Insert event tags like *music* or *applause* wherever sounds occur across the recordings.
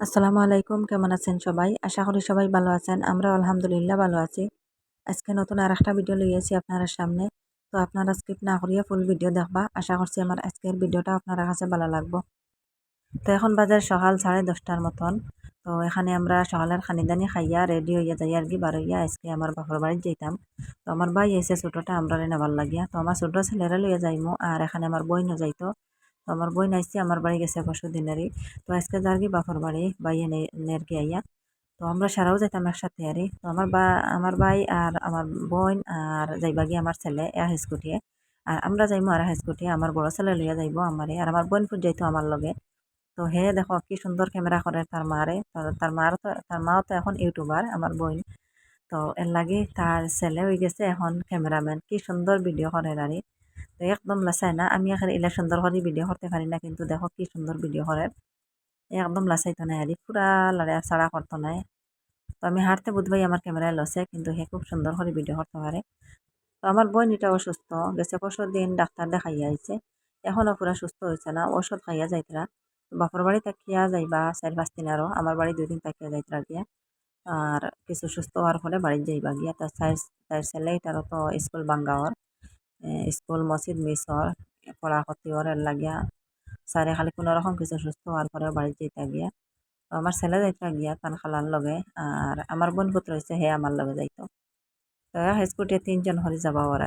আসসালামু আলাইকুম, কেমন আছেন সবাই? আশা করি সবাই ভালো আছেন। আমরা আলহামদুলিল্লাহ ভালো আছি। আজকে নতুন আর একটা ভিডিও লইয়েছি আপনারা সামনে। তো আপনারা স্কিপ না করিয়া ফুল ভিডিও দেখবা। আশা করছি আমার আজকের ভিডিওটা আপনারা কাছে ভালো লাগবো। তো এখন বাজার সকাল সাড়ে দশটার মতন। তো এখানে আমরা সকালের খানিদানি খাইয়া রেডি হইয়া যাই আর কি। বার হইয়া আজকে আমার বাপর বাড়ি যেতাম তো আমার ভাই এসে ছোটোটা আমরা নেবার লাগিয়া। তো আমার ছোটো ছেলেরা লইয়া যাইমো। আর এখানে আমার বইনও যাইতো। আমার বই নাইছি, আমার বাড়ি গেছে পরশু দিনেরই তো আজকে যার কি বাপর বাড়ি বাইয়ে নের কি আইয়া। তো আমরা সারাও যাইতাম একসাথে আরে। তো আমার বা, আমার ভাই আর আমার বোন আর যাইবা গিয়ে আমার ছেলে এক স্কুটিয়ে আর আমরা যাইমো আর এক স্কুটিয়ে আমার বড় ছেলে লইয়া যাইবো আমারে। আর আমার বোন ফুট যাইতো আমার লগে। তো হে দেখো কি সুন্দর ক্যামেরা করে তার মারে তার মার তো, তার মাও তো এখন ইউটিউবার, আমার বোন। তো এর লাগে তার ছেলে হয়ে গেছে এখন ক্যামেরাম্যান। কি সুন্দর ভিডিও করে রানি তো একদম লাসাই না, আমি এখানে ইলা সুন্দর করে ভিডিও করতে পারি না, কিন্তু দেখো কি সুন্দর ভিডিও করে একদম লাসাইতো নাই আর পুরা লড়ে ছাড়া করতো নাই। তো আমি হাঁটতে বুধবাই আমার ক্যামেরায় লসে কিন্তু হে খুব সুন্দর করে ভিডিও করতে পারে তো আমার বোন এটা অসুস্থ, গেছে পরশু দিন ডাক্তার দেখাইয়া আইছে এখনও পুরা সুস্থ হয়েছে না ওষুধ খাইয়া যাইতরা বাপর বাড়ি তাকিয়া যাইবা চার পাঁচ দিন আরও আমার বাড়ি দুই দিন তাকিয়া যাইতরা গিয়া। আর কিছু সুস্থ হওয়ার ফলে বাড়ি যাইবা গিয়া তার চার তার ছেলে এটারও তো স্কুল বাঙ্গাওয়ার স্কুল মসজিদ মিস হওয়ার পড়া ক্ষতি হওয়ার লাগিয়া। স্যারে খালি কোনো কিছু সুস্থ হওয়ার পরে বাড়ি যেতে গিয়া। তো আমার ছেলে যাইতে গিয়া তার খালার লগে আর আমার বোন পুত্র হয়েছে হে আমার লগে যাইতো। তো স্কুটিতে তিনজন হরি যাবা ওর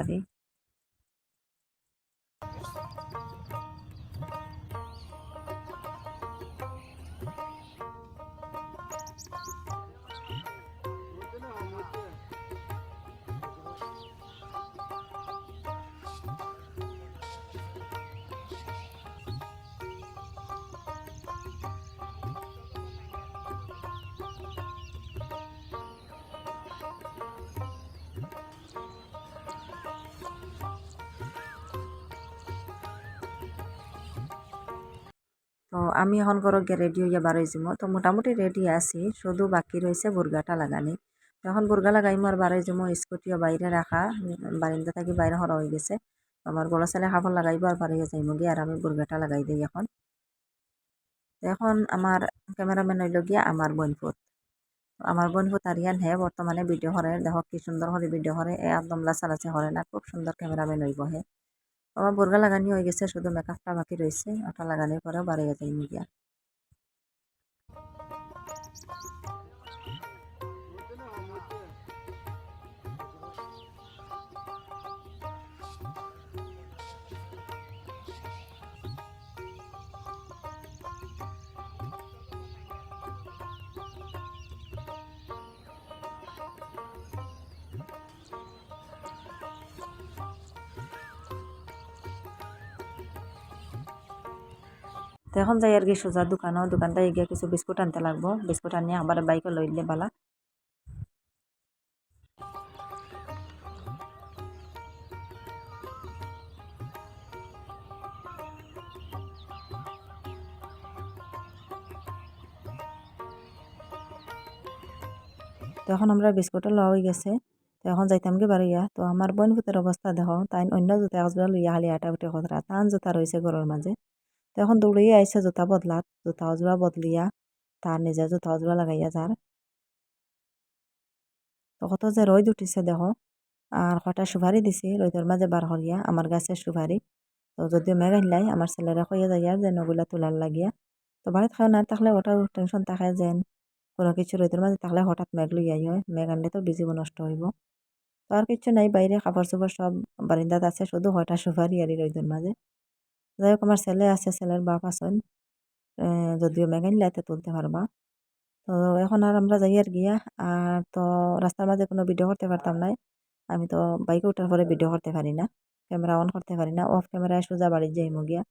আমি এখন গিয়ে রেডি হইয়া বার হয়েছি তো মোটামুটি রেডি আছি, শুধু বাকি রয়েছে বুর্গাটা লাগানি। তখন বুর্গা লাগাইমো আর বার হয়েছি স্কুটিও বাইরে রাখা বারিন্দা থাকি বাইরে হরা হয়ে গেছে। আমার বড় ছেলে কাপড় লাগাইবো আর বার হইয়া যাইমো আর আমি বুর্গাটা লাগাই দিই এখন। এখন আমার ক্যামেরাম্যান হইল গিয়া আমার বোনপুত আমার বোনপুত আরিয়ান হে, বর্তমানে ভিডিও করে দেখো কি সুন্দর করে ভিডিও করে এ একদম লাচালাচি করে না, খুব সুন্দর ক্যামেরাম্যান হইব হে। আমার বোরগা লাগানি হয়ে গেছে, শুধু মেকআপটা বাকি রয়েছে, ওটা লাগানোর পরেও বাড়ি যাই মিডিয়া তো যাই আর কি সোজা দোকানও দোকানটা গিয়ে কিছু বিস্কুট আনতে লাগবো। বিস্কুট আনিয়ে আবার বাইকে লইলে বালা তো এখন আমরা বিস্কুটও লওয়া হয়ে গেছে। তো এখন যাইতাম কি বাড়িয়া তো আমার বোন ভূতের অবস্থা দেখো তাই অন্য জুতা লইয়া খালি আটা উঠে কথা টান জুতা রয়েছে ঘরের মাঝে তখন দৌড়িয়ে আইসে জুতা বদলাত জুতা অজোড়া বদলিয়া তার নিজের জুতা অজোড়া লাগাইয়া যার কত যে রোদ উঠিছে দেখো আর কটা সুপারি দিছি রোদের মাঝে বার করিয়া আমার গাছের সুপারি তো যদিও মেঘ আহিলাই আমার ছেলেরা কইয়া যাইয়া যে নগুলা তোলার লাগিয়া তো বাড়িতে খাওয়া না থাকলে ওটাও টেনশন থাকে যেন কোনো কিছু রোদের মাঝে থাকলে হঠাৎ মেঘ লইয়াই হয় মেঘ আনলে তো বিজিব নষ্ট হইব তো আর কিছু নাই বাইরে খাবার চোবার সব বারিন্দাত আছে শুধু হয়টা সুপারি আর রোদের মাঝে যাই হোক, আমার ছেলে আছে, ছেলের বাপ আছেন। যদিও মেঘাইন লাইতে তুলতে পারবা। তো এখন আর আমরা যাই আর গিয়া, আর তো রাস্তার মাঝে কোনো ভিডিও করতে পারতাম না আমি তো বাইকে ওঠার পরে ভিডিও করতে পারি না ক্যামেরা অন করতে পারি না অফ ক্যামেরায় সোজা বাড়ির যাইমো গিয়া।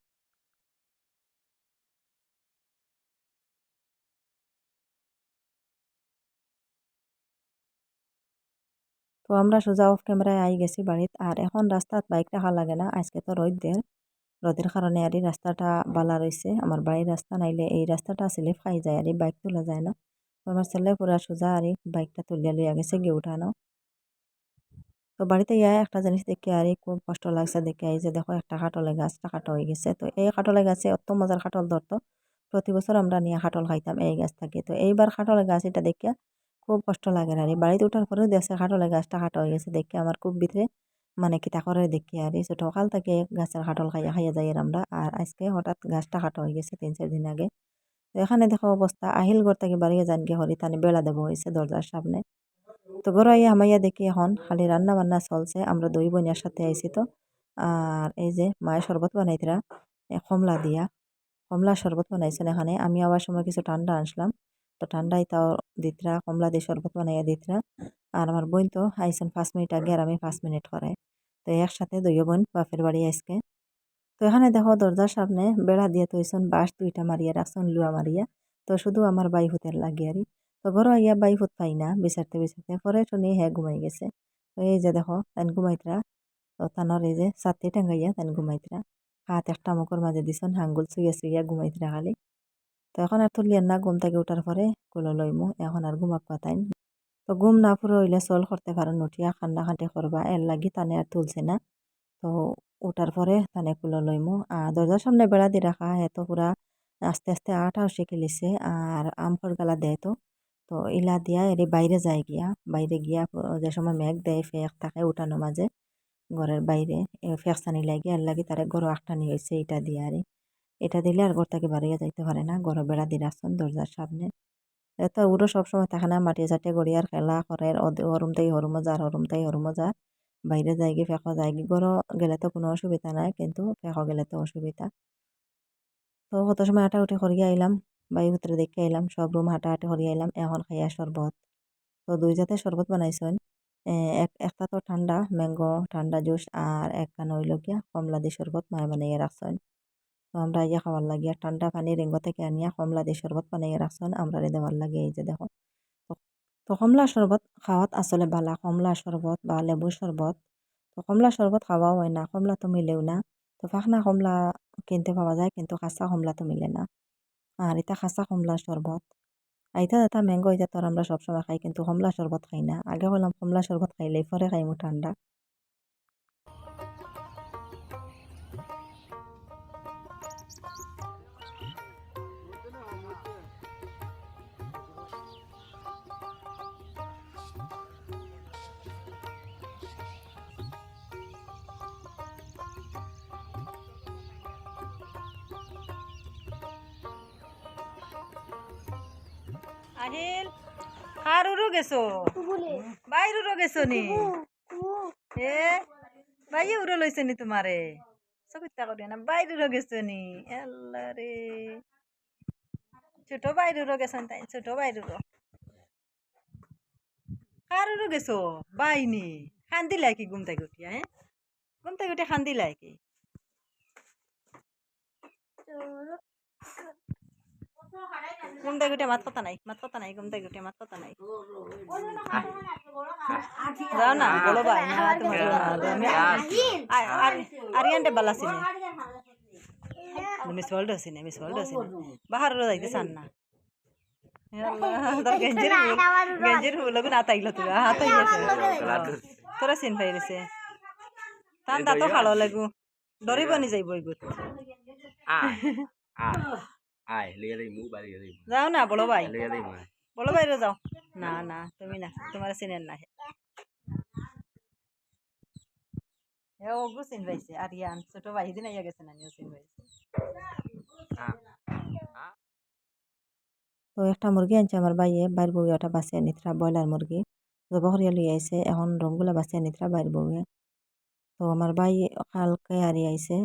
তো আমরা সোজা অফ ক্যামেরায় আই গেছি বাড়িত, আর এখন রাস্তাত বাইক রাখা লাগে না, আজকে তো রোদ দের রোদের কারণে আর রাস্তাটা বালা রয়েছে আমার বাড়ির রাস্তা নাইলে এই রাস্তাটা স্লিপ খাই যায় আর বাইক তোলা যায় না। তো আমার ছেলে পুরা সোজা আর বাইকটা তুলিয়া লইয়া গেছে গিয়ে উঠানো। তো বাড়িতে ইয়া একটা জিনিস দেখে আর খুব কষ্ট লাগছে দেখে, এই যে দেখো একটা কাটলে গাছটা কাটা হয়ে গেছে। তো এই কাটলে গাছে অত মজার কাটল ধরতো, প্রতি বছর আমরা নিয়ে খাটল খাইতাম এই গাছ থেকে। তো এইবার খাটলের গাছ এটা দেখিয়া খুব কষ্ট লাগে আর বাড়িতে ওঠার পরেও দেখছে খাটলের গাছটা খাটো হয়ে গেছে, দেখে আমার খুব ভিতরে মানে কিতা করে দেখি আর এই ছোটকাল থেকে গাছের খাটল খাইয়া খাইয়া যাই আমরা আর আজকে হঠাৎ গাছটা খাটো হয়ে গেছে তিন চার দিন আগে। তো এখানে দেখো অবস্থা, আহিল ঘর থেকে বাড়িয়ে যান গিয়ে হরি তানে বেলা দেবো হয়েছে দরজার সামনে। তো ঘর আইয়া হামাইয়া দেখি এখন খালি রান্না বান্না চলছে, আমরা দুই বোনের সাথে আইছি তো। আর এই যে মায়ের শরবত বানাইতরা কমলা দিয়া। কমলা শরবত বানাইছেন এখানে, আমি আবার সময় কিছু ঠান্ডা আনছিলাম। তো ঠান্ডাই তাও দিতরা, কমলা দিয়ে শরবত বানাইয়া দিতরা। আর আমার বোন তো আইসেন পাঁচ মিনিট আগে আর আমি পাঁচ মিনিট করে তো একসাথে দুই বোন বাপের বাড়ি আজকে তো এখানে দেখো দরজার সামনে বেড়া দিয়ে তৈছন বাঁশ দুইটা মারিয়া রাখছন, লুয়া মারিয়া। তো শুধু আমার বাই হুতের লাগিয়ারি তো ঘর আইয়া বাই হুত পাই না বিচারতে বিচারতে পরে শুনি হ্যাঁ ঘুমাই গেছে। তো এই যে দেখো তান ঘুমাইতরা। তো তানোর এই যে সাথে টাঙ্গাইয়া তান ঘুমাইতরা। হাত একটা মুখের মাঝে দিছন, হাঙ্গুল চুইয়া চুইয়া ঘুমাইতরা খালি। তো এখন আর তুলিয়ার না ঘুম থেকে উঠার পরে কুলো লইমু, এখন আর ঘুমাক পাতাইন। তো ঘুম না পুরো হইলে চল করতে পারেন, উঠিয়া খান্না খান্তি করবা, এর লাগি তানে আর তুলছে না। তো উঠার পরে তানে কুলো লইমু, আর দরজার সামনে বেড়া দিয়ে রাখা এত পুরা আস্তে আস্তে আটাও শিখে লিছে আর আম গালা দেয় তো। তো ইলা দিয়া এর বাইরে যায় গিয়া, বাইরে গিয়া যে সময় মেঘ দেয়, ফেক থাকে উঠানো মাঝে, ঘরের বাইরে। ফেকসানি লাগে আর লাগে তারে গরু আটটানি হয়েছে এটা দিয়ে আর। এটা দিলে আর ঘর বাড়িয়ে যাইতে পারে না। গরো বেড়া দিয়ে রাখছেন দরজার সামনে। তো ওরও সবসময় থাকে না, মাটি চাটে গড়িয়ার খেলা করে হরুম তাই হরুম যার, হরুম তাই হরুম যার। বাইরে যাই গিয়ে ফেঁকো যাই গিয়ে গরো গেলে তো কোনো অসুবিধা নাই, কিন্তু ফেঁকো গেলে তো অসুবিধা। তো কত সময় হাঁটাউটি করিয়া আইলাম বায়ু ভিতরে দেখে আইলাম, সব রুম হাঁটাহাঁটি করিয়া আইলাম, এখন খাইয়া শরবত। তো দুই জাতের শরবত বানাইছেন। এক একটা তো ঠান্ডা, ম্যাঙ্গো, ঠান্ডা জুস আর একটা নইল গিয়া কমলা দিয়ে শরবত মায়ে বানাইয়া রাখছেন। তো আমরা ইয়া খাওয়ার লাগিয়া ঠান্ডা পানি রেঙ্গো থেকে আনিয়া কমলা দিয়ে শরবত বানাইয়া রাখছেন, আমরা দেওয়ার লাগে এই যে দেখো। তো কমলা শরবত খাওয়াত আসলে বালা, কমলা শরবত বা লেবু শরবত, তো কমলা শরবত খাওয়াও হয় না, কমলা তো মিলেও না। তো ফাঁকনা কমলা কিনতে পাওয়া যায়, কিন্তু কাঁচা কমলা তো মিলে না। আর এটা কাঁচা কমলা শরবত। আইতা এটা ম্যাঙ্গো এটা তোর আমরা সবসময় খাই, কিন্তু কমলা শরবত খাই না। আগে বললাম কমলা শরবত খাইলে পরে খাইমু ঠান্ডা। আহিল কার উড়ো গেছো? বাইর উড়ো গেছো নি? এ বাই উড়ো লইছে নি তোমারে চকুত্তা করি না বাইর উড়ো গেছো নি? আল্লাহ রে ছোট বাইর উড়ো গেছেন তাই ছোট বাইর উড়ো কার উড়ো গেছো বাইনি খান্দি কি ঘুম থেকে উঠিয়া হ্যাঁ ঘুম থেকে উঠে খান্দি কি ঘুমতে গুটে মাত কথা নাই? মাত কথা নাই ঘুমতে গুটে মাত কথা নাই? যাও না বলো ভাই না তোমার আরিয়ানটে বালা সিনে মিস ওয়ার্ল্ড সিনে মিস ওয়ার্ল্ড সিনে বাহার যাইতে চান না। গেঞ্জির গেঞ্জির লগু না তাইলো তোরা হাত তোরা। চিন পাই গেছে তান তাতো খালো লাগু। ডরিব নি যাইব এগুত আয় লিয়ে দেই মু বাড়ি দেই যাও না বড় ভাই। লিয়ে দেই মা বড় ভাইরে যাও। না না তুমি না তোমার চিনেন না এ ওগু চিন পাইছে আর ইয়ান ছোট ভাই দিন আইয়া গেছে না নিও চিন পাইছে। তো একটা মুরগি আনছে আমার ভাইয়ে বাইর বউয়ে ওটা বাঁচিয়ে নিতরা ব্রয়লার মুরগি জবহরিয়া লিয়ে আইছে এখন রংগুলা বাঁচিয়ে নিতরা বাইর বউয়ে তো আমার ভাই কালকে হারিয়ে আইছে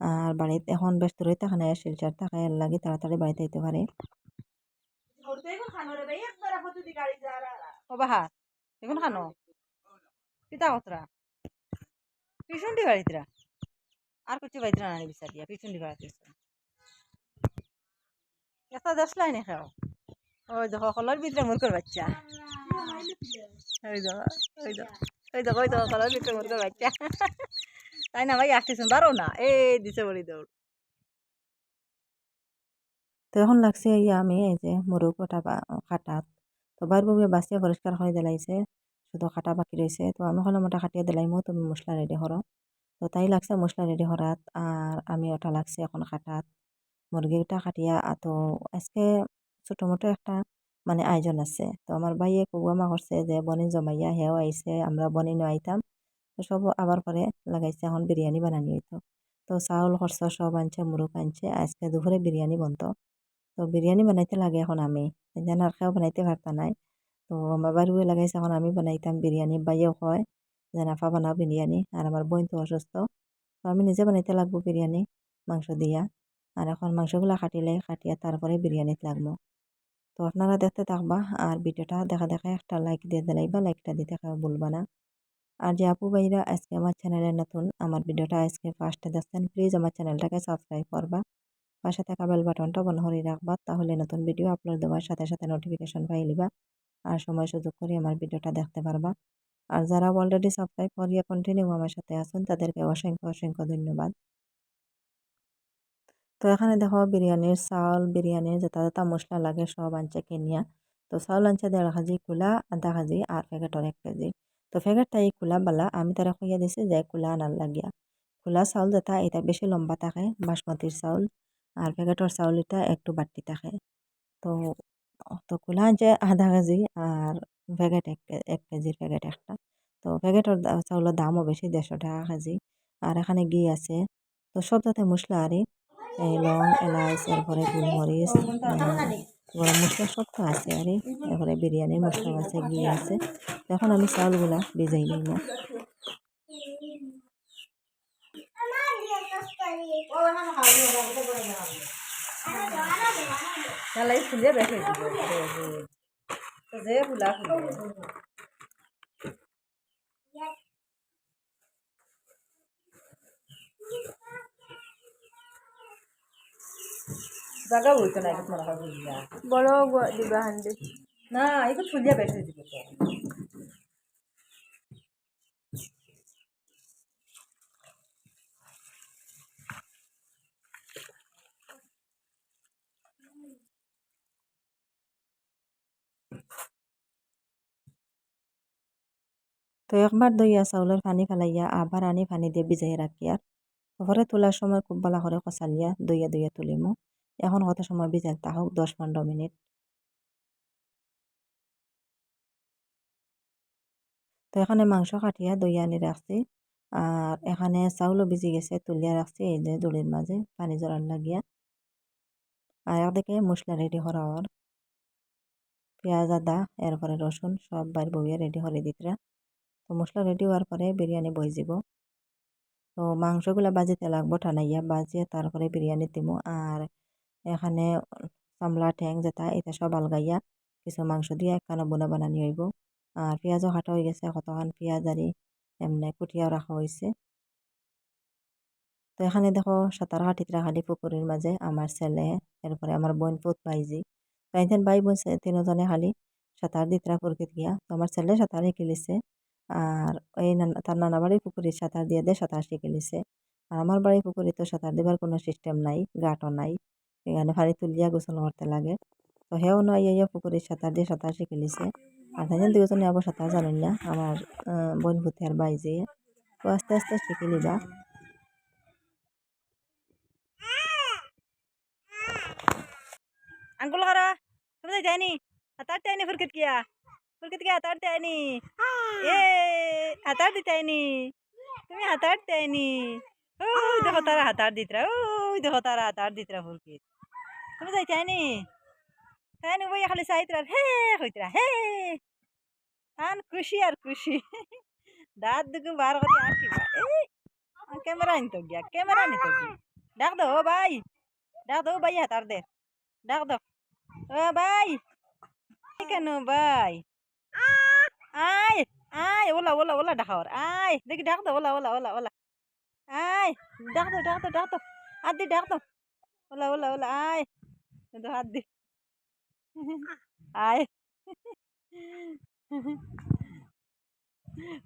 আর বাড়িতে এখন ব্যস্ত রইতে এখানে শিলচার থাকায় লাগে তাড়াতাড়ি বাড়িতে যেতে পারে। এখন খানো? পিতা কতরা? পিছনটি বাড়িতরা আর কিছু বাড়িতে না বিচার দিয়া পিছনটি বাড়িতে একটা দশ লাইন খাও। ওই দেখো, কলর ভিতরে মুরগর বাচ্চা। ওই দেখো ওই দেখো ওই দেখো কলর বাচ্চা। তাই না? ভাই, আসতেছেন। বারো না। এ দিছে বলি দৌড়। তো এখন লাগছে ইয়া আমি, এই যে মুরগ ওটা কাটাত তো বার বউয়ে বাঁচিয়ে পরিষ্কার করে দিলাইছে। শুধু কাটা বাকি রয়েছে তো আমি হলাম ওটা কাটিয়ে দিলাইমো। তুমি মশলা রেডি করো তো তাই লাগছে মশলা রেডি করাত আর আমি ওটা লাগছে এখন কাটাত। মুরগিটা কাটিয়া তো আজকে ছোটো মোটো একটা মানে আয়োজন আছে। তো আমার ভাইয়ে কুগুয়ামা করছে যে, বনি জমাইয়া হেও আইছে। আমরা বনি নো আইতাম। সব আবার পরে লাগাইছে। এখন বিরিয়ানি বানানি হইতো। তো চাউল, খরচ সব আনছে, মুরগ আনছে। আজকে দুপুরে বিরিয়ানি বনতো তো বিরিয়ানি বানাইতে লাগে এখন আমি। যেন আর কেউ বানাইতে পারতা নাই। তো আমার বাড়িও লাগাইছে, এখন আমি বানাইতাম বিরিয়ানি। বাইয়েও কয় যে, নাফা, বানাও বিরিয়ানি। আর আমার বোন তো অসুস্থ। তো আমি নিজে বানাইতে লাগবো বিরিয়ানি, মাংস দিয়া। আর এখন মাংসগুলা কাটিলে, কাটিয়া তারপরে বিরিয়ানিতে লাগবো। তো আপনারা দেখতে থাকবা। আর ভিডিওটা দেখা দেখা একটা লাইক দিয়ে দিলাইবা লাইকটা দিতে ভুলবা না। আর যে আপু ভাইরা আজকে আমার চ্যানেলে নতুন, আমার ভিডিওটা আজকে ফার্স্টে দেখছেন প্লিজ আমার চ্যানেলটাকে সাবস্ক্রাইব করবা। পাশে থাকা বেল বাটনটা বন্ধ করে রাখবা, তাহলে নতুন ভিডিও আপলোড দেওয়ার সাথে সাথে নোটিফিকেশন পাই লিবা আর সময় সুযোগ করে আমার ভিডিওটা দেখতে পারবা। আর যারা অলরেডি সাবস্ক্রাইব করিয়া কন্টিনিউ আমার সাথে আছেন, তাদেরকে অসংখ্য অসংখ্য ধন্যবাদ। তো এখানে দেখো বিরিয়ানির চাউল, বিরিয়ানির যেটা যেটা মশলা লাগে সব আনছে কিনিয়া। তো চাউল আনছে দেড় কেজি খোলা আধা কেজি আর প্যাকেটর এক কেজি। তো প্যাকেটটা এই খোলা বালা, আমি তারা খুঁজে দিছি যে খোলা আনার লাগিয়া। খোলা চাউল যেটা এটা বেশি লম্বা থাকে, বাসমতির চাউল, আর প্যাকেটর চাউল এটা একটু বাড়তি থাকে। তো তো খোলা যে আধা কেজি, আর প্যাকেট এক এক কেজির প্যাকেট একটা। তো প্যাকেটর চাউলের দামও বেশি দেড়শো টাকা কেজি। আর এখানে ঘি আছে। তো সব যাতে মশলা আরে এই লং এলাচ, এরপরে গোলমরিচ গরম মশলা সব তো আছে আরে এরপরে বিরিয়ানির মশলা আছে ঘি আছে এখন আমি চাউলগুলা ভেজাই নিই তাহলে ফুলে হয়ে তো যে ফুলা জায়গা হইতো না মনে হয় ফুলিয়া বড় গ- দিবা হান্ডি না এখন ফুলিয়া হয়ে দিব তো। তো একবার দইয়া চাউলের পানি ফেলাইয়া আবার আনি পানি দিয়ে ভিজাই রাখি আর তারপরে তোলার সময় খুব ভালো করে কষালিয়া দইয়া দইয়া তুলিমু। এখন কত সময় ভিজাই তাহক দশ পনেরো মিনিট। তো এখানে মাংস কাটিয়া দইয়া আনি রাখছি। আর এখানে চাউলও ভিজি গেছে, তুলিয়া রাখছি, এই যে দড়ির মাঝে পানি জড়ার লাগিয়া। আর একদিকে মশলা রেডি করা ওর পেঁয়াজ, আদা, এরপরে রসুন সব বাইর বইয়া রেডি করে দিতরা। তো মশলা রেডি হওয়ার পরে বিরিয়ানি বই যাব তো মাংসগুলা বাজিতে লাগবো টানাইয়া বাজিয়ে তারপরে বিরিয়ানি দিব আর এখানে চামলা, ঠ্যাং যেটা, এটা সব আলগাইয়া কিছু মাংস দিয়ে একখানা বোনা বানানি হইব। আর পেঁয়াজও কাটা হয়ে গেছে, কতখান পেঁয়াজ আরি এমনি কুটিয়াও রাখা হয়েছে তো এখানে দেখো, সাঁতার কাটিত রাখালি পুকুরের মাঝে। আমার ছেলে, এরপরে আমার বোন, পুত, ভাইজি। তাইতেন ভাই বোন তিনজনে খালি সাঁতার দিতরা পুকুরিত গিয়া। তো আমার ছেলে সাঁতার শিখে লিছে। আর এই তার নানা বাড়ির পুকুরে সাঁতার দিয়ে দিয়ে সাঁতার শিখে লিছে। আর আমার বাড়ির পুকুরে তো সাঁতার দিবার কোনো সিস্টেম নাই গাটও নাই। এখানে ফাড়ি তুলিয়া গোসল করতে লাগে। তো হেও নয় ইয়ে পুকুরে সাঁতার দিয়ে সাঁতার শিখে লিছে আর তাই দুজনে আবার সাঁতার জানেন না আমার আহ, বোন পুতে আর বাইজে তো আস্তে আস্তে শিখে নিবা। আঙ্গুল করা তুমি যাই যায়নি হাতার চাইনি ফুরকিত কিয়া। ফুরকিত কিয়া হাতার চাইনি এ হাতার দিতে আইনি তুমি হাতার চাইনি ও দেখো তারা হাতার দিতরা ও দেখো তারা হাতার দিতরা ফুরকিত তুমি যাই চাইনি চাইনি বই খালি চাইতরা হে হইতরা হে। আন খুশি আর খুশি। দাঁত দুগু বার করে আসিবা এই ক্যামেরা আনতো গিয়া ক্যামেরা নিত গিয়া। ডাক দো ও ভাই। ডাক দো ভাই হাতার দে। ডাক দো ও ভাই। কেন ভাই? আয় আয় ওলা ওলা ওলা ডাকাওর আয়। দেখি ডাক দো ওলা ওলা ওলা ওলা। আয় ডাক দো ডাক দো ডাক দো হাত দি ডাক দো ওলা ওলা ওলা, আয়। হাত দি। আয়।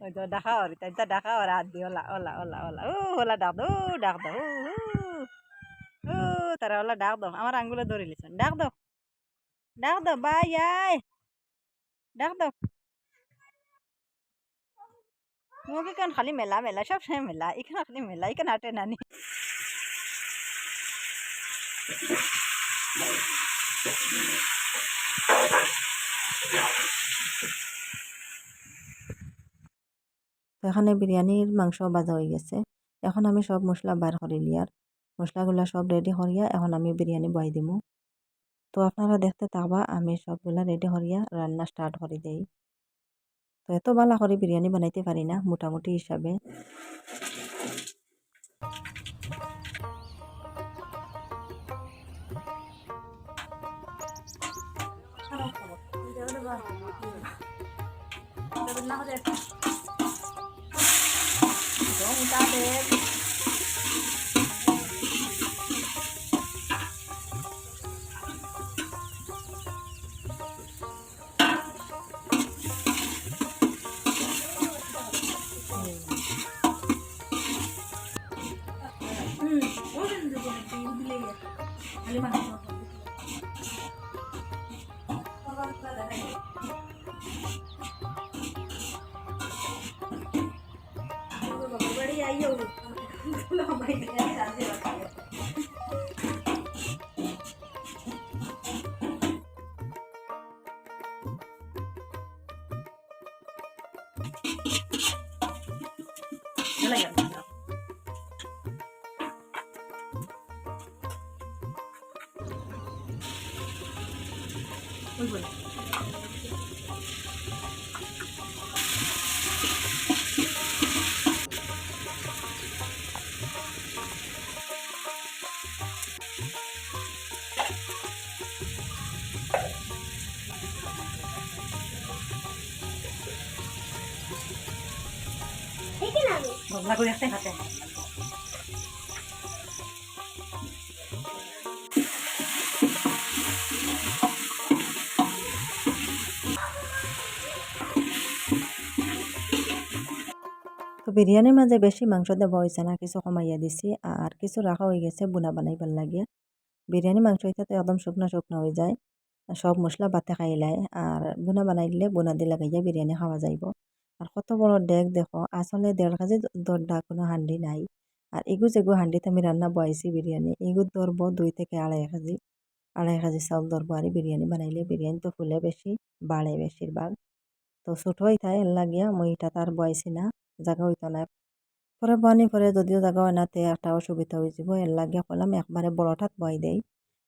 ওই তো ডাকাওর তাই তো ডাকাওর হাত দি। ওলা ওলা ওলা ওলা ও ওলা ডাক দো ডাক দো ও তারা ওলা ডাক দো, আমার আঙ্গুলে ধরে ডাক দো ডাক দো বাই আয়। ডাক দো। মুখ এখান খালি মেলা মেলা, সব সময় মেলা, এখানে খালি মেলা, এখানে হাটে নানি এখানে বিরিয়ানির মাংস বাজা হয়ে গেছে। এখন আমি সব মশলা বার করে লিয়ার মশলাগুলা সব রেডি করিয়া এখন আমি বিরিয়ানি বয় দিমু। তো আপনারা দেখতে থাকবা আমি সবগুলা রেডি করিয়া রান্না স্টার্ট করে দেই। তো এত ভালো করে বিরিয়ানি বানাইতে পারি না মোটামুটি হিসাবে। বগলা করে একটা হাতে তো বিরিয়ানির মাঝে বেশি মাংস দেওয়া হয়েছে না, কিছু কমাইয়া দিছি। আর কিছু রাখা হয়ে গেছে, বুনা বানাইবার লাগিয়া বিরিয়ানি মাংস এটা তো একদম শুকনো শুকনো হয়ে যায়। সব মশলা বাতে খাইলাই আর বুনা বানাই দিলে, বুনা দিয়ে লাগাইয়া বিরিয়ানি খাওয়া যাইব। আর কত বড় ডেক দেখো আসলে দেড় কেজি দরডা কোনো হান্ডি নাই। আর এগু যেগু হান্ডিতে আমি রান্না বয়াইছি বিরিয়ানি এগু ধরব দুই থেকে আড়াই কেজি আড়াই কেজি চাউল ধরবো আর বিরিয়ানি বানাইলে বিরিয়ানি তো ফুলে বেশি বাড়ে বেশিরভাগ তো ছোট হইতাই এর লাগিয়া মই এটা তার বয়াইছি না। জায়গা হইতো না পরে বনি পরে যদিও জায়গা হয় না, তে একটা অসুবিধা হয়ে যাব এর লাগিয়া কলাম একবারে বড়টাত বয় দেই।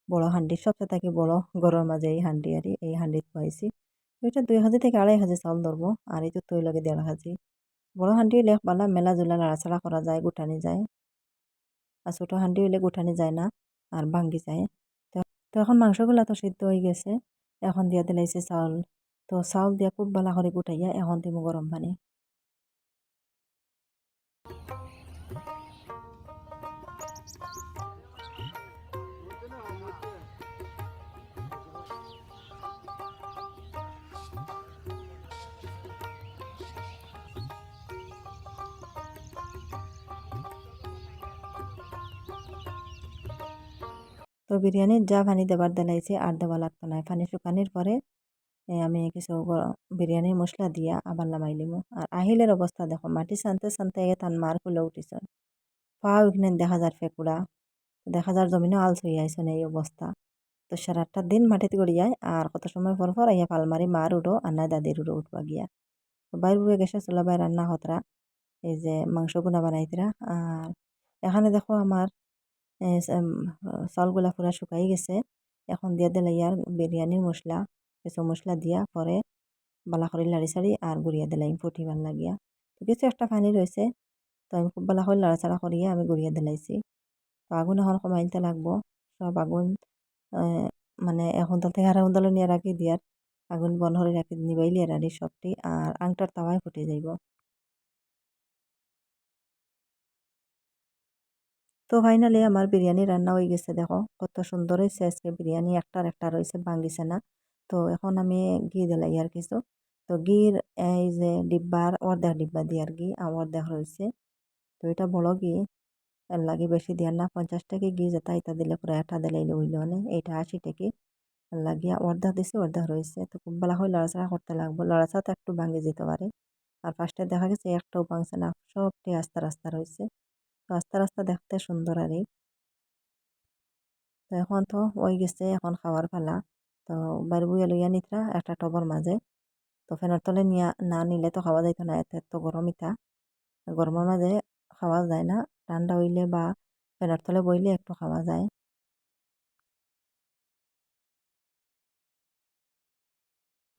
বড় হান্ডি, সবচেয়ে থাকি বড়, গরুর মাঝে এই হান্ডি আর এই হান্ডিত বয়াইছি তো এটা দুই কেজি থেকে আড়াই কেজি চাউল ধরবো আর এই তো তৈ লাগে দেড় কেজি বড় হান্ডি হইলে বালা মেলা জুলা নাড়াচাড়া করা যায় গুটানি যায়। আর ছোটো হান্ডি হইলে গুটানি যায় না আর ভাঙ্গি যায়। তো তো এখন মাংসগুলা তো সিদ্ধ হয়ে গেছে। এখন দিয়া দিলাইছে চাউল তো চাউল দিয়া খুব ভালো করে গুটাইয়া এখন দিব গরম পানি। বিরিয়ানির যা পানি দেবার দিলাইছে আর দেওয়া লাগতো না। পানি শুকানির পরে আমি কিছু বিরিয়ানির মশলা দিয়া আবার নামাই লিমু। আর আহিলের অবস্থা দেখো, মাটি সানতে সানতে তান মার খুলে উঠিছে। পা ওইখানে দেখা যার ফেকুড়া। দেখা যার জমিনও আলস হয়ে আইসন এই অবস্থা। তো সারাটা দিন মাটিতে গড়িয়ায় আর কত সময় পর পর আইয়া পালমারি মার উঠো আর নাই দাদির উড়ো উঠবা গিয়া। তো বাইর বুয়ে গেছে চুলা বাই রান্না হতরা এই যে মাংস গুনা বানাইতরা। আর এখানে দেখো আমার চাউলগুলা পুরা শুকাই গেছে। এখন দিয়া দিলে ইয়ার বিরিয়ানির মশলা কিছু মশলা দিয়া পরে বালা করে লাড়ি সাড়ি আর গুড়িয়া দিলাম ফুটিবার লাগিয়া। কিছু একটা পানি রয়েছে তো আমি খুব বালা করে লাড়াচাড়া করিয়া আমি গুড়িয়া দিলাইছি। তো আগুন এখন কমাইতে লাগবো। সব আগুন মানে এখন তাল থেকে আর উন্দালো নিয়ে রাখি দিয়ার আগুন বন্ধ করে রাখি নিবাইলি আর সবটি আর আংটার তাওয়ায় ফুটে যাইব। তো ফাইনালি আমার বিরিয়ানি রান্না হয়ে গেছে, দেখো। কত সুন্দর হয়েছে। আজকে বিরিয়ানি একটার একটা রয়েছে ভাঙ্গিছে না। তো এখন আমি ঘি দিলাই আর কিছু। তো ঘির এই যে ডিব্বার, অর্ধেক ডিব্বা দিয়ার ঘি আর অর্ধেক রয়েছে। তো এটা বড় ঘি এর লাগে বেশি দিয়ার না। পঞ্চাশ টাকা ঘি যেটা, এটা দিলে পুরো এটা দিলাইলে হইল না। এইটা আশি টাকি। লাগিয়া অর্ধেক দিছে, অর্ধেক রয়েছে। তো খুব ভালো করে লড়াচড়া করতে লাগবো। লড়াচড়া তো একটু ভাঙে যেতে পারে। আর ফার্স্টে দেখা গেছে একটাও ভাঙছে না। সবটি আস্তে আস্তে রয়েছে। তো আস্তে আস্তে দেখতে সুন্দর আর তো এখন তো ওই গেছে, এখন খাওয়ার পালা। তো বাইর বইয়া লইয়া নিতরা একটা টবর মাঝে। তো ফ্যানের তলে নিয়া না নিলে তো খাওয়া যাইতো না, এতে তো গরম ইতা। গরমের মাঝে খাওয়া যায় না, ঠান্ডা হইলে বা ফ্যানের তলে বইলে একটু খাওয়া যায়।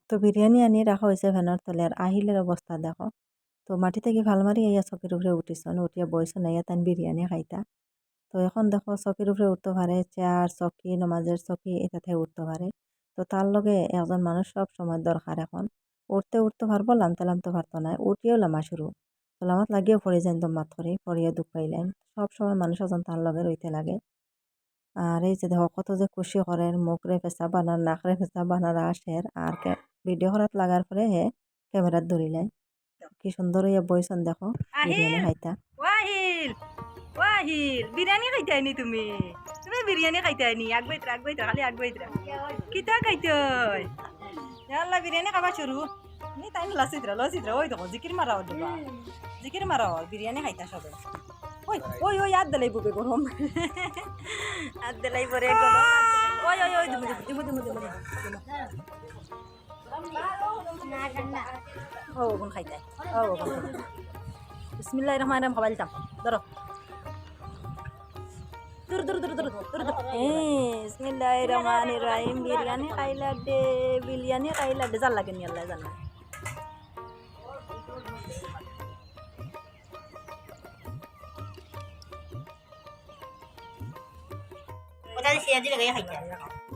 তো বিরিয়ানি আনি রাখা হয়েছে ফ্যানের তলে, আর আহিলের অবস্থা দেখো। তো মাটি থেকে ভালো মারি আইয়া চকির উপরে উঠিছন উঠিয়া বইছন আইয়া তান বিরিয়ানি খাইতা। তো এখন দেখো চকির উপরে উঠতে পারে চেয়ার চকি নমাজের চকি এটাতে উঠতে পারে তো তার লগে একজন মানুষ সব সময় দরকার এখন। উঠতে উঠতে পারব লামতে লামতে পারতো না উঠিয়েও লামা শুরু তো লামাত লাগিয়েও পড়ে যান দমাত করে পড়িয়ে দুঃখ পাইলেন। সব সময় মানুষ এজন তার লগে রইতে লাগে। আর এই যে দেখো কত যে খুশি করেন মুখরে ফেসা বানার নাকরে ফেসা বানার আসের আর ভিডিও করাত লাগার পরে হে ক্যামেরাত ধরিলেন কি সুন্দর হইয়া বইছন দেখো বিরিয়ানি খাইতা। ওয়াহিল ওয়াহিল বিরিয়ানি খাইতে আইনি তুমি? তুমি বিরিয়ানি খাইতে আইনি আগবাইতরা আগবাইতরা খালি আগবাইতরা কিতা খাইতে ইয়াল্লা বিরিয়ানি খাবা শুরু নি তাই লাসিতরা লাসিতরা ওই দেখো জিকির মারা দিবা। জিকির মারা বিরিয়ানি খাইতা সবে ওই ওই ওই আদ দেলাই বুকে গরম আদ দেলাই পরে গরম ওই ওই ওই দিমু দিমু দিমু দিমু দিমু। ও ওগুন খাইতে। ও ওগুন বিসমিল্লাহ রহমান রহিম খাবাই দিতাম ধরো দূর দূর দূর দূর দূর দূর বিসমিল্লাহ রহমান রহিম বিরিয়ানি খাইলা দে বিরিয়ানি খাইলা দে। জাল লাগে নি আল্লাহ জানা।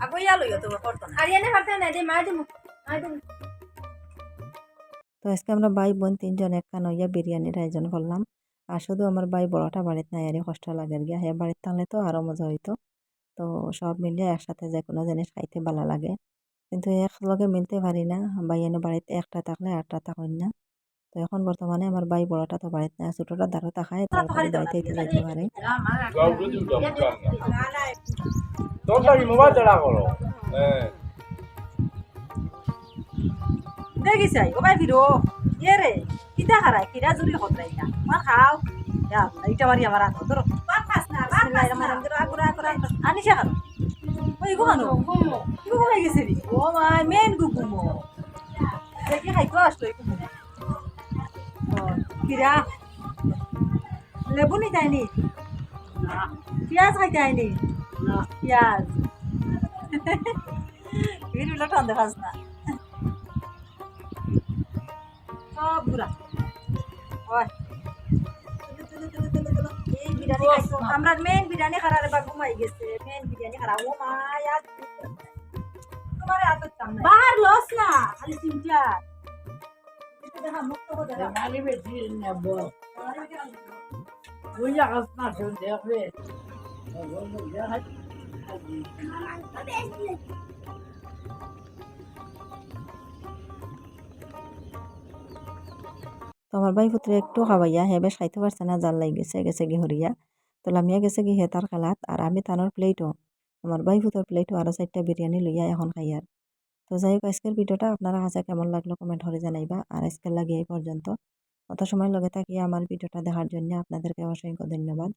আগো ইয়া লইও তো করতো না। আরিয়ানে পারতে না দে মা দিমু তো আজকে আমরা ভাই বোন তিনজন একখান হইয়া বিরিয়ানির আয়োজন করলাম আর শুধু আমার ভাই বড়টা বাড়িতে নাই আরে কষ্ট লাগে গিয়া হ্যাঁ বাড়িতে থাকলে তো আরও মজা হইতো তো সব মিলিয়ে একসাথে যে কোনো জিনিস খাইতে ভালো লাগে কিন্তু এক লগে মিলতে পারি না ভাই এনে বাড়িতে একটা থাকলে আটটা থাকেন না তো এখন বর্তমানে আমার ভাই বড়টা তো বাড়িতে না ছোটটা দাঁড়ো থাকায় তারপরে বাড়িতে এতে যাইতে পারে মোবাইল চড়া করো হ্যাঁ দেখি চাই ও ভাই ফিরো ইয়ে রে কিতা খারাই কিরা জুড়ি হতরাই না। মা খাও। যা এইটা বাড়ি আমার আনো ধরো। আনিসা খানো? ওই গো খানো? ইগো ঘুমাই গেছে নি ও মাই মেন গুগুমো দেখি খাইতো আসলো এই গুগুমো কিরা লেবু নি? তাইনি পেঁয়াজ খাইতে *laughs* আইনি পেঁয়াজ। ভিডিওটা টান দেখাস সব ঘুরা। ওই। এই বিরিয়ানি খাইছো আমরা মেন বিরিয়ানি খারারে বা ঘুমাই গেছে। মেন বিরিয়ানি খারা। ও মা ইয়াদ তোমার এত চাম না। বাহার লস না খালি চিন্তা। দেখা মুক্ত হতে দেখা তো আমার ভাই পুত্রে একটু খাওয়াইয়া হে, বেশ খাইতে পারছে না, জাল লাগ গেছে গেছে গি হরিয়া। তো লামিয়া গেছে গি তার খেলাত, আর আমি তানোর প্লেটও। আমার ভাই পুতর প্লেটও আরও চারটা বিরিয়ানি লইয়া এখন খাইয়ার। তো যাই হোক, আজকের ভিডিওটা আপনারা কাছে কেমন লাগল কমেন্ট করে জানাইবা। আর আজকের লাগে এই পর্যন্ত। অত সময় লগে থাকিয়ে আমার ভিডিওটা দেখার জন্য আপনাদেরকে অসংখ্য ধন্যবাদ।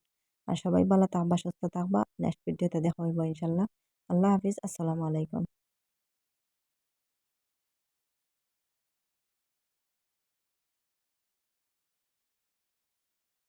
আর সবাই ভালো থাকবা, সুস্থ থাকবা। নেক্সট ভিডিওতে দেখা হইব ইনশাল্লাহ। আল্লাহ হাফিজ, আসসালামু আলাইকুম।